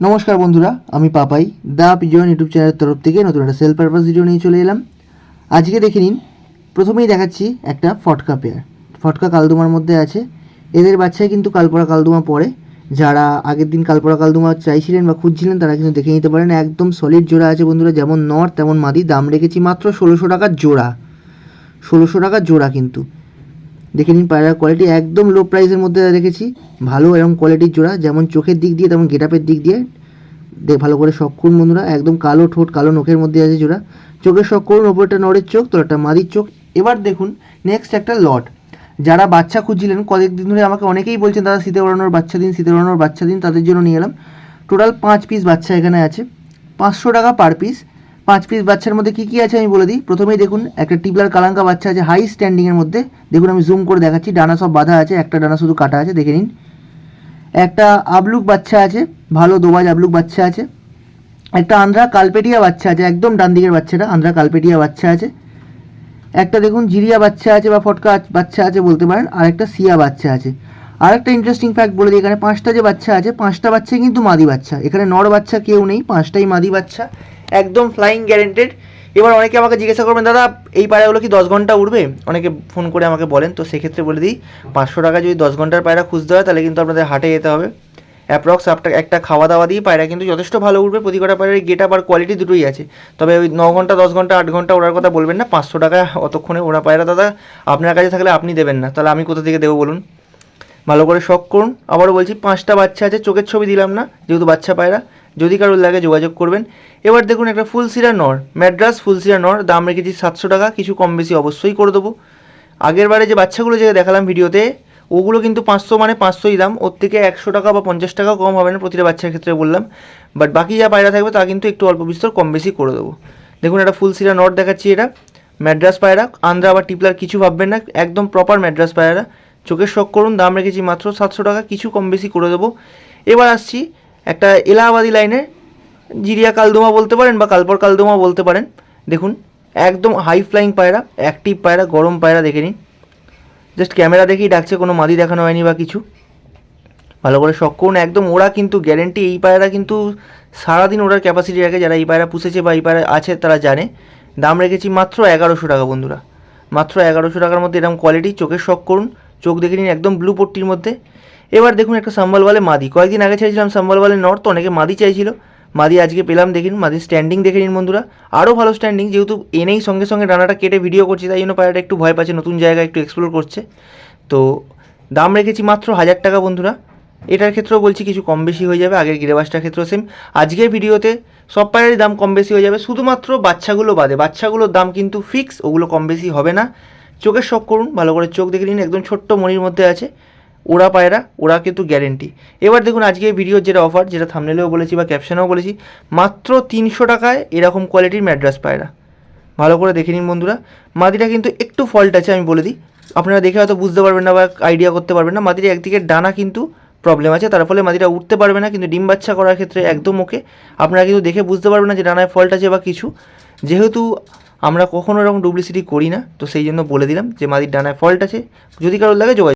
নমস্কার বন্ধুরা, আমি পাপাই দা পিজন ইউটিউব চ্যানেলের তরফ থেকে নতুন একটা সেল পারপাস ভিডিও নিয়ে চলে এলাম। আজকে দেখে নিন, প্রথমেই দেখাচ্ছি একটা ফটকা পেয়ার ফটকা কালদুমার মধ্যে আছে। এদের বাচ্চায় কিন্তু কালপরা কালদুমা পড়ে যারা আগের দিন কালপরা কালদুমা চাইছিলেন বা খুঁজছিলেন, তারা কিন্তু দেখে নিতে পারেন, একদম সলিড জোড়া আছে বন্ধুরা, যেমন নর তেমন মাদি। দাম রেখেছি মাত্র ষোলোশো টাকার জোড়া। ষোলোশো টাকার জোড়া কিন্তু। দেখে নিন পায়রার কোয়ালিটি একদম লো প্রাইসের মধ্যে রেখেছি। ভালো এরকম কোয়ালিটির জোড়া যেমন চোখের দিক দিয়ে, তেমন গেটাপের দিক দিয়ে। ভালো করে শখ করুন বন্ধুরা, একদম কালো ঠোঁট, কালো নখের মধ্যে আছে জোড়া চোখের শখ করুন ওপরটা নড়ের চোখ তো একটা মাদির চোখ। এবার দেখুন নেক্সট একটা লট যারা বাচ্চা খুঁজছিলেন কয়েকদিন ধরে আমাকে অনেকেই বলছেন, দাদা, শীতে ওড়ানোর বাচ্চা দিন, শীতে ওড়ানোর বাচ্চা দিন, তাদের জন্য নিয়ে এলাম। টোটাল পাঁচ পিস বাচ্চা এখানে আছে। পাঁচশো টাকা পার পিস পাঁচ পিস বাচ্চার মধ্যে কী কী আছে আমি বলে দিই। প্রথমেই দেখুন, একটা টিবলার কালাঙ্কা বাচ্চা আছে হাই স্ট্যান্ডিংয়ের মধ্যে। দেখুন, আমি জুম করে দেখাচ্ছি, ডানা সব বাঁধা আছে, একটা ডানা শুধু কাটা আছে, দেখে নিন। একটা আবলুক বাচ্চা আছে, ভালো দোবাজ আবলুক বাচ্চা আছে। একটা আন্ধ্রা কালপেটিয়া বাচ্চা আছে, একদম ডান দিকের বাচ্চাটা, আন্ধ্রা কালপেটিয়া বাচ্চা আছে। একটা দেখুন, জিরিয়া বাচ্চা আছে বা ফটকা বাচ্চা আছে বলতে পারেন, আর একটা সিয়া বাচ্চা আছে। আর একটা ইন্টারেস্টিং ফ্যাক্ট বলে দিই, এখানে পাঁচটা যে বাচ্চা আছে, পাঁচটা বাচ্চাই কিন্তু মাদি বাচ্চা। এখানে নর বাচ্চা কেউ নেই, পাঁচটাই মাদি বাচ্চা। একদম ফ্লাইং গ্যারেন্টেড এবার অনেকে আমাকে জিজ্ঞাসা করবেন, দাদা, এই পায়রাগুলো কি দশ ঘণ্টা উঠবে অনেকে ফোন করে আমাকে বলেন, তো সেক্ষেত্রে বলে দিই, পাঁচশো টাকা যদি দশ ঘণ্টার পায়রা খুঁজতে হয়, তাহলে কিন্তু আপনাদের হাটে যেতে হবে। অ্যাপ্রক্স আপনার একটা খাওয়া দাওয়া দিয়ে পায়রা কিন্তু যথেষ্ট ভালো উঠবে প্রতি কটা পায়রার গেট আপ আর কোয়ালিটি দুটোই আছে। তবে ওই ন ঘণ্টা, দশ ঘণ্টা, আট ঘণ্টা ওড়ার কথা বলবেন না, পাঁচশো টাকা অতক্ষণে ওরা পায়রা, দাদা, আপনার কাছে থাকলে আপনি দেবেন না। তাহলে আমি কোথা থেকে দেবো বলুন? ভালো করে শখ করুন। আবারও বলছি, পাঁচটা বাচ্চা আছে, চোখের ছবি দিলাম না, যেহেতু বাচ্চা পায়রা। যদি কারোর লাগে যোগাযোগ করবেন। এবার দেখুন একটা ফুল সিরা নর, ম্যাড্রাস ফুল সিরা নর, দাম রেখেছি সাতশো টাকা, কিছু কম বেশি অবশ্যই করে দেবো। আগের বারে যে বাচ্চাগুলো যে দেখালাম ভিডিওতে, ওগুলো কিন্তু পাঁচশো মানে পাঁচশোই দাম, ওর থেকে একশো টাকা বা পঞ্চাশ টাকা কম হবে না প্রতিটা বাচ্চার ক্ষেত্রে বললাম। বাট বাকি যা পায়রা থাকবে তা কিন্তু একটু অল্প বিস্তর কম বেশি করে দেবো। দেখুন একটা ফুল সিরা নট দেখাচ্ছি এটা, ম্যাড্রাস পায়রা, আন্দ্রা বা টিপলার কিছু ভাববেন না, একদম প্রপার ম্যাড্রাস পায়রা। চোখের শখ করুন, দাম রেখেছি মাত্র সাতশো টাকা, কিছু কম বেশি করে দেবো। এবার আসছি একটা এলাহাবাদি লাইনের জিরিয়া কালদোমা বলতে পারেন বা কালপর কালদোমা বলতে পারেন। দেখুন, একদম হাই ফ্লাইং পায়রা অ্যাক্টিভ পায়রা, গরম পায়রা দেখে নিন। জাস্ট ক্যামেরা দেখেই ডাকছে, কোনো মাদি দেখানো হয়নি বা কিছু। ভালো করে শখ করুন। একদম ওরা কিন্তু গ্যারেন্টি এই পায়রা কিন্তু সারাদিন ওরার ক্যাপাসিটি রাখে। যারা এই পায়রা পুষেছে বা এই পায়রা আছে, তারা জানে। দাম রেখেছি মাত্র এগারোশো টাকা, বন্ধুরা। মাত্র এগারোশো টাকার মধ্যে এরকম কোয়ালিটি চোখের শখ করুন। চোখ দেখে নিন একদম ব্লু পট্টির মধ্যে। এবার দেখুন একটা সাম্বালওয়ালে মাদি। কয়েকদিন আগে ছেড়েছিলাম সাম্বালওয়ালে নর্থ অনেকে মাদি চাইছিল। মাদি আজকে পেলাম দেখুন মাদির স্ট্যান্ডিং দেখে নিন বন্ধুরা। আরও ভালো স্ট্যান্ডিং যেহেতু এনেই সঙ্গে সঙ্গে ডানাটা কেটে ভিডিও করছি, তাই জন্য পায়রাটা একটু ভয় পাচ্ছে, নতুন জায়গায় একটু এক্সপ্লোর করছে। তো দাম রেখেছি মাত্র হাজার টাকা বন্ধুরা। এটার ক্ষেত্রেও বলছি কিছু কম বেশি হয়ে যাবে, আগের গিরেবাসটার ক্ষেত্রেও সেম আজকের ভিডিওতে সব পায়রারই দাম কম বেশি হয়ে যাবে, শুধুমাত্র বাচ্চাগুলো বাদে। বাচ্চাগুলোর দাম কিন্তু ফিক্স ওগুলো কম বেশি হবে না। চোখের শখ করুন, ভালো করে চোখ দেখে নিন, একদম ছোট্ট মনির মধ্যে আছে। ওরা পায়রা ওরা কিন্তু গ্যারেন্টি এবার দেখুন আজকে ভিডিওর যেটা অফার যেটা থামনেলেও বলেছি বা ক্যাপশনেও বলেছি, মাত্র তিনশো টাকায় এরকম কোয়ালিটির ম্যাড্রাস পায়রা ভালো করে দেখে নিন বন্ধুরা। মাদিটা কিন্তু একটু ফল্ট আছে, আমি বলে দিই। আপনারা দেখে হয়তো বুঝতে পারবেন না বা আইডিয়া করতে পারবেন না। মাদিটা একদিকে ডানা কিন্তু প্রবলেম আছে, তার ফলে মাদিটা উঠতে পারবে না, কিন্তু ডিম বাচ্চা করার ক্ষেত্রে একদম ওকে আপনারা কিন্তু দেখে বুঝতে পারবেন না যে ডানায় ফল্ট আছে বা কিছু। যেহেতু আমরা কখনো এরকম ডুপ্লিসিটি করি না, তো সেই জন্য বলে দিলাম যে মাদির ডানায় ফল্ট আছে। যদি কারোর লাগে যোগাযোগ